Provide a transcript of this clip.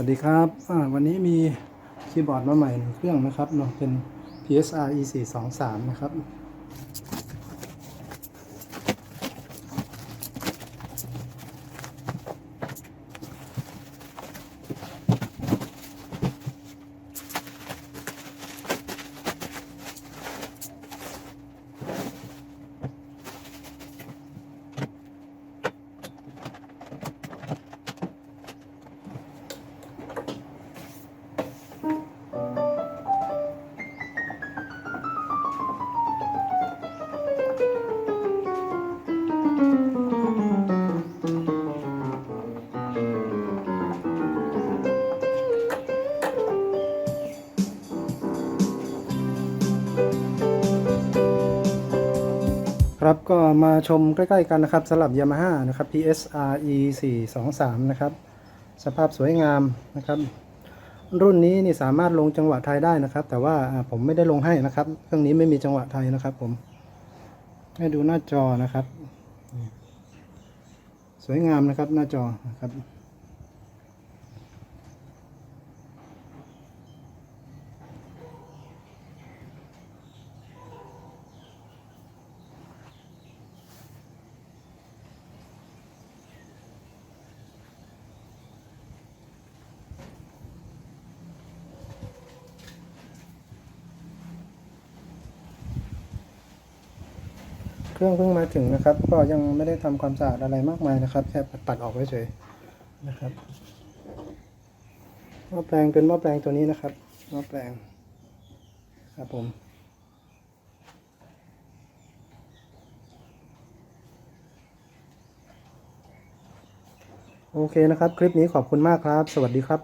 วัสดีครับวันนี้มีคีย์บอร์ดมาใหม่หนึ่งเครื่องนะครับเนาะเป็น PSR E 4 2 3 นะครับ ครับก็มาชมใกล้ๆกันนะครับสำหรับ Yamaha นะครับ PSR E 4 2 3 นะครับ สภาพสวยงามนะครับ รุ่นนี้นี่สามารถลงจังหวะไทยได้นะครับ แต่ว่าอ่าผมไม่ได้ลงให้นะครับ เครื่องนี้ไม่มีจังหวะไทยนะครับ ผม ให้ดูหน้าจอนะครับ สวยงามนะครับหน้าจอนะครับ เครื่องเพิ่งมาถึงนะครับ ก็ยังไม่ได้ทำความสะอาดอะไรมากมายนะครับ แค่ตัดออกเฉยนะครับหม้อแปลงเป็นหม้อแปลงตัวนี้นะครับหม้อแปลงครับผมโอเคนะครับ คลิปนี้ขอบคุณมากครับ สวัสดีครับ